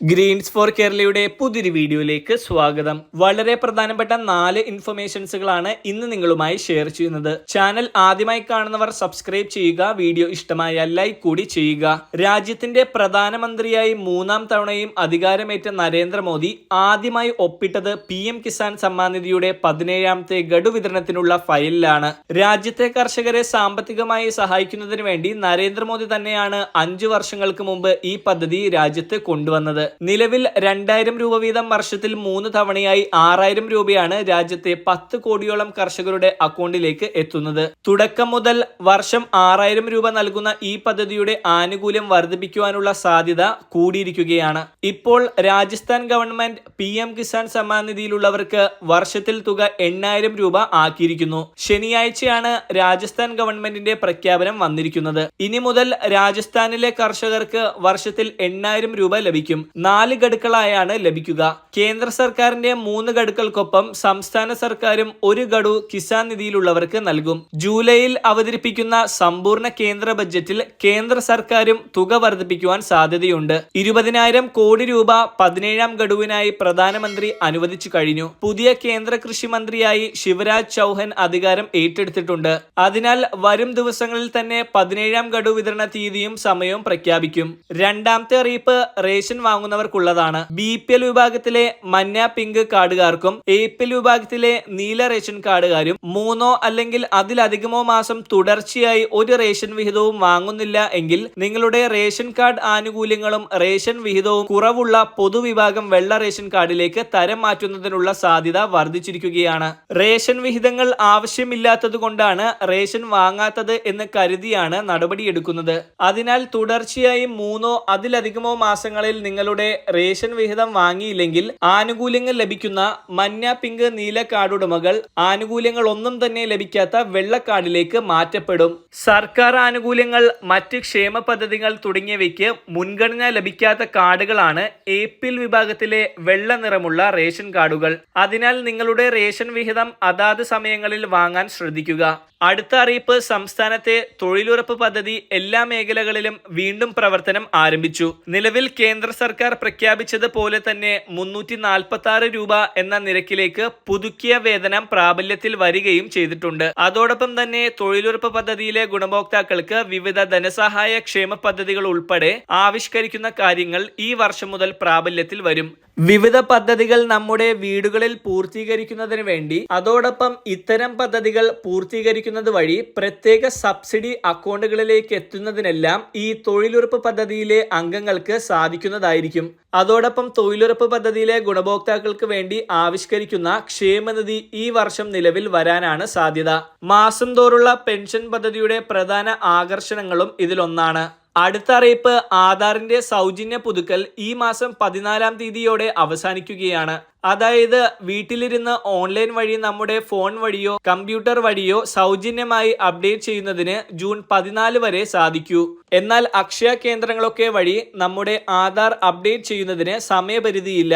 Green's four കേരളയുടെ പുതിയൊരു വീഡിയോയിലേക്ക് സ്വാഗതം. വളരെ പ്രധാനപ്പെട്ട നാല് ഇൻഫർമേഷൻസുകളാണ് ഇന്ന് നിങ്ങളുമായി ഷെയർ ചെയ്യുന്നത്. ചാനൽ ആദ്യമായി കാണുന്നവർ സബ്സ്ക്രൈബ് ചെയ്യുക വീഡിയോ ഇഷ്ടമായ ലൈക്ക് കൂടി ചെയ്യുക. രാജ്യത്തിന്റെ പ്രധാനമന്ത്രിയായി മൂന്നാം തവണയും അധികാരമേറ്റ നരേന്ദ്രമോദി ആദ്യമായി ഒപ്പിട്ടത് പി എം കിസാൻ സമ്മാൻ നിധിയുടെ പതിനേഴാമത്തെ ഗഡു വിതരണത്തിനുള്ള ഫയലിലാണ്. രാജ്യത്തെ കർഷകരെ സാമ്പത്തികമായി സഹായിക്കുന്നതിന് വേണ്ടി നരേന്ദ്രമോദി തന്നെയാണ് അഞ്ചു വർഷങ്ങൾക്ക് മുമ്പ് ഈ പദ്ധതി രാജ്യത്ത് കൊണ്ടുവന്നത്. നിലവിൽ രണ്ടായിരം രൂപ വീതം വർഷത്തിൽ മൂന്ന് തവണയായി ആറായിരം രൂപയാണ് രാജ്യത്തെ പത്ത് കോടിയോളം കർഷകരുടെ അക്കൗണ്ടിലേക്ക് എത്തുന്നത്. തുടക്കം മുതൽ വർഷം ആറായിരം രൂപ നൽകുന്ന ഈ പദ്ധതിയുടെ ആനുകൂല്യം വർദ്ധിപ്പിക്കുവാനുള്ള സാധ്യത കൂടിയിരിക്കുകയാണ്. ഇപ്പോൾ Rajasthan government P M Kisan Samman നിധിയിലുള്ളവർക്ക് വർഷത്തിൽ തുക എണ്ണായിരം രൂപ ആക്കിയിരിക്കുന്നു. ശനിയാഴ്ചയാണ് രാജസ്ഥാൻ ഗവൺമെന്റിന്റെ പ്രഖ്യാപനം വന്നിരിക്കുന്നത്. ഇനി മുതൽ രാജസ്ഥാനിലെ കർഷകർക്ക് വർഷത്തിൽ എണ്ണായിരം രൂപ ലഭിക്കും. നാല് ഗഡുക്കളായാണ് ലഭിക്കുക. കേന്ദ്ര സർക്കാരിന്റെ മൂന്ന് ഗഡുക്കൾക്കൊപ്പം സംസ്ഥാന സർക്കാരും ഒരു ഗഡു കിസാൻ നിധിയിലുള്ളവർക്ക് നൽകും. ജൂലൈയിൽ അവതരിപ്പിക്കുന്ന സമ്പൂർണ കേന്ദ്ര ബജറ്റിൽ കേന്ദ്ര സർക്കാരും തുക വർദ്ധിപ്പിക്കുവാൻ സാധ്യതയുണ്ട്. ഇരുപതിനായിരം കോടി രൂപ പതിനേഴാം ഗഡുവിനായി പ്രധാനമന്ത്രി അനുവദിച്ചു കഴിഞ്ഞു. പുതിയ കേന്ദ്ര കൃഷി മന്ത്രിയായി ശിവരാജ് ചൗഹൻ അധികാരം ഏറ്റെടുത്തിട്ടുണ്ട്. അതിനാൽ വരും ദിവസങ്ങളിൽ തന്നെ പതിനേഴാം ഗഡു വിതരണ തീയതിയും സമയവും പ്രഖ്യാപിക്കും. രണ്ടാമത്തെ അറിയിപ്പ് റേഷൻ വാങ്ങുന്നവർക്കുള്ളതാണ്. ബി പി എൽ വിഭാഗത്തിലെ മഞ്ഞ പിങ്ക് കാർഡുകാർക്കും എ പി എൽ വിഭാഗത്തിലെ നീല റേഷൻ കാർഡുകാരും മൂന്നോ അല്ലെങ്കിൽ അതിലധികമോ മാസം തുടർച്ചയായി ഒരു റേഷൻ വിഹിതവും വാങ്ങുന്നില്ല എങ്കിൽ നിങ്ങളുടെ റേഷൻ കാർഡ് ആനുകൂല്യങ്ങളും റേഷൻ വിഹിതവും കുറവുള്ള പൊതുവിഭാഗം വെള്ള റേഷൻ കാർഡിലേക്ക് തരം മാറ്റുന്നതിനുള്ള സാധ്യത വർദ്ധിച്ചിരിക്കുകയാണ്. റേഷൻ വിഹിതങ്ങൾ ആവശ്യമില്ലാത്തത് കൊണ്ടാണ് റേഷൻ വാങ്ങാത്തത് എന്ന് കരുതിയാണ് നടപടിയെടുക്കുന്നത്. അതിനാൽ തുടർച്ചയായി മൂന്നോ അതിലധികമോ മാസങ്ങളിൽ നിങ്ങളുടെ റേഷൻ വിഹിതം വാങ്ങിയില്ലെങ്കിൽ ആനുകൂല്യങ്ങൾ ലഭിക്കുന്ന മഞ്ഞ പിങ്ക് നീല കാർഡുടമകൾ ആനുകൂല്യങ്ങൾ ഒന്നും തന്നെ ലഭിക്കാത്ത വെള്ള കാർഡിലേക്ക് മാറ്റപ്പെടും. സർക്കാർ ആനുകൂല്യങ്ങൾ മറ്റ് ക്ഷേമ പദ്ധതികൾ തുടങ്ങിയവയ്ക്ക് മുൻഗണന ലഭിക്കാത്ത കാർഡുകളാണ് പി വിഭാഗത്തിലെ വെള്ള നിറമുള്ള റേഷൻ കാർഡുകൾ. അതിനാൽ നിങ്ങളുടെ റേഷൻ വിഹിതം അതാത് സമയങ്ങളിൽ വാങ്ങാൻ ശ്രദ്ധിക്കുക. അടുത്ത അറിയിപ്പ് സംസ്ഥാനത്തെ തൊഴിലുറപ്പ് പദ്ധതി എല്ലാ മേഖലകളിലും വീണ്ടും പ്രവർത്തനം ആരംഭിച്ചു. നിലവിൽ കേന്ദ്ര സർക്കാർ പ്രഖ്യാപിച്ചതുപോലെ തന്നെ മുന്നൂറ്റി നാൽപ്പത്തി ആറ് രൂപ എന്ന നിരക്കിലേക്ക് പുതുക്കിയ വേതനം പ്രാബല്യത്തിൽ വരികയും ചെയ്തിട്ടുണ്ട്. അതോടൊപ്പം തന്നെ തൊഴിലുറപ്പ് പദ്ധതിയിലെ ഗുണഭോക്താക്കൾക്ക് വിവിധ ധനസഹായ ക്ഷേമ പദ്ധതികൾ ഉൾപ്പെടെ ആവിഷ്കരിക്കുന്ന കാര്യങ്ങൾ ഈ വർഷം മുതൽ പ്രാബല്യത്തിൽ വരും. വിവിധ പദ്ധതികൾ നമ്മുടെ വീടുകളിൽ പൂർത്തീകരിക്കുന്നതിന് വേണ്ടി അതോടൊപ്പം ഇത്തരം പദ്ധതികൾ പൂർത്തീകരിക്കുന്നത് വഴി പ്രത്യേക സബ്സിഡി അക്കൗണ്ടുകളിലേക്ക് എത്തുന്നതിനെല്ലാം ഈ തൊഴിലുറപ്പ് പദ്ധതിയിലെ അംഗങ്ങൾക്ക് സാധിക്കുന്നതായിരിക്കും. അതോടൊപ്പം തൊഴിലുറപ്പ് പദ്ധതിയിലെ ഗുണഭോക്താക്കൾക്ക് വേണ്ടി ആവിഷ്കരിക്കുന്ന ക്ഷേമനിധി ഈ വർഷം നിലവിൽ വരാനാണ് സാധ്യത. മാസം തോറുള്ള പെൻഷൻ പദ്ധതിയുടെ പ്രധാന ആകർഷണങ്ങളും ഇതിലൊന്നാണ്. അടുത്ത അറിയിപ്പ് ആധാറിന്റെ സൗജന്യ പുതുക്കൽ ഈ മാസം പതിനാലാം തീയതിയോടെ അവസാനിക്കുകയാണ്. അതായത് വീട്ടിലിരുന്ന് ഓൺലൈൻ വഴി നമ്മുടെ ഫോൺ വഴിയോ കമ്പ്യൂട്ടർ വഴിയോ സൗജന്യമായി അപ്ഡേറ്റ് ചെയ്യുന്നതിന് ജൂൺ പതിനാല് വരെ സാധിക്കൂ. എന്നാൽ അക്ഷയ കേന്ദ്രങ്ങളൊക്കെ വഴി നമ്മുടെ ആധാർ അപ്ഡേറ്റ് ചെയ്യുന്നതിന് സമയപരിധിയില്ല.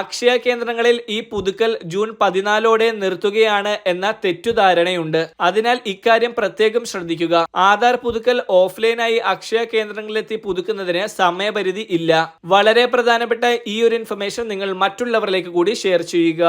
അക്ഷയ കേന്ദ്രങ്ങളിൽ ഈ പുതുക്കൽ ജൂൺ പതിനാലോടെ നിർത്തുകയാണ് എന്ന തെറ്റുധാരണയുണ്ട് അതിനാൽ ഇക്കാര്യം പ്രത്യേകം ശ്രദ്ധിക്കുക. ആധാർ പുതുക്കൽ ഓഫ്ലൈനായി അക്ഷയ കേന്ദ്രങ്ങളിലെത്തി പുതുക്കുന്നതിന് സമയപരിധി ഇല്ല. വളരെ പ്രധാനപ്പെട്ട ഈ ഒരു ഇൻഫർമേഷൻ നിങ്ങൾ മറ്റുള്ളവരിലേക്ക് കൂടി ഷെയർ ചെയ്യുക.